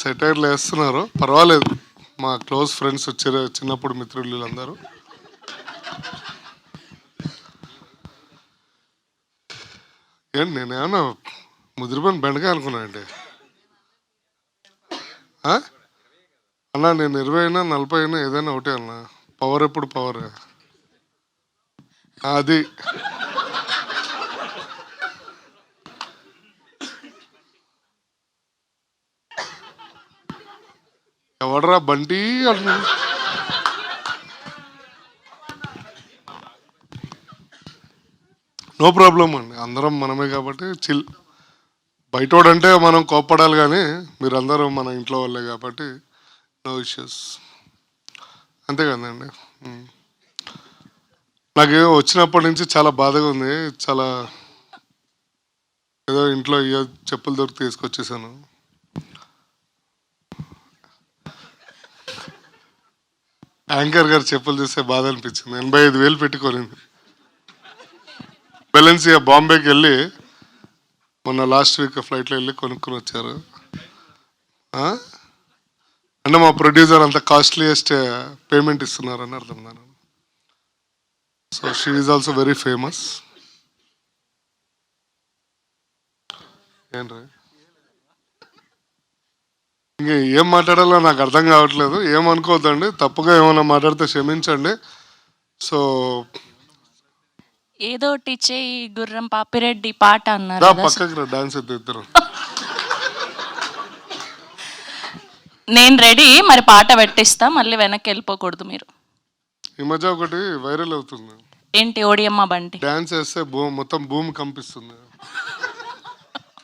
సెటైర్లు వేస్తున్నారు. పర్వాలేదు. మా క్లోజ్ ఫ్రెండ్స్ వచ్చారు చిన్నప్పుడు మిత్రులు వీళ్ళందరూ ఏంటి నేనేమన్నా ముదిరిపోయిన బెండకాయ అనుకున్నానండి అన్నా నేను ఇరవై అయినా నలభై అయినా ఏదైనా ఒకటే అన్నా. పవర్ ఎప్పుడు పవర్ అది. ఎవడరా బంటి అంటున్నాడు నో ప్రాబ్లం అండి. అందరం మనమే కాబట్టి చిల్. బయటోడంటే మనం కోప్పడాలి కానీ మీరందరూ మన ఇంట్లో వాళ్ళే కాబట్టి నో ఇష్యూస్ అంతే కదండి. నాకు వచ్చినప్పటి నుంచి చాలా బాధగా ఉంది. చాలా ఏదో ఇంట్లో ఇయ్యో చెప్పులు దొరికి తీసుకొచ్చేసాను. యాంకర్ గారు చెప్పులు చూస్తే బాధ అనిపించింది. ఎనభై ఐదు వేలు పెట్టుకోలేదు. బెలెన్సియా బాంబేకి వెళ్ళి మొన్న లాస్ట్ వీక్ ఫ్లైట్లో వెళ్ళి కొనుక్కొని వచ్చారు. అంటే మా ప్రొడ్యూసర్ అంత కాస్ట్లీయెస్ట్ పేమెంట్ ఇస్తున్నారని అర్థం నేను so she is also very famous ఏంట్రా? ఇంక ఏం మాట్లాడాలో నాకు అర్థం కావట్లేదు. ఏమనుకోవద్దండి తప్పుగా ఏమైనా మాట్లాడితే క్షమించండి. సో ఏదో ఒకటి చేయి గుర్రం పాపిరెడ్డి పాట అన్నారు రా కదా. పక్కకి రా డాన్స్ ఇద్దరు. నేను రెడీ మరి పాట పెట్టిస్తా మళ్ళీ వెనక్కి వెళ్ళిపోకూడదు మీరు. ఈ మధ్య ఒకటి వైరల్ అవుతుంది. ఏంటి ఓడియమ్మ బంటి? డాన్స్ వేస్తే భూ మొత్తం భూమి కంపిస్తుంది.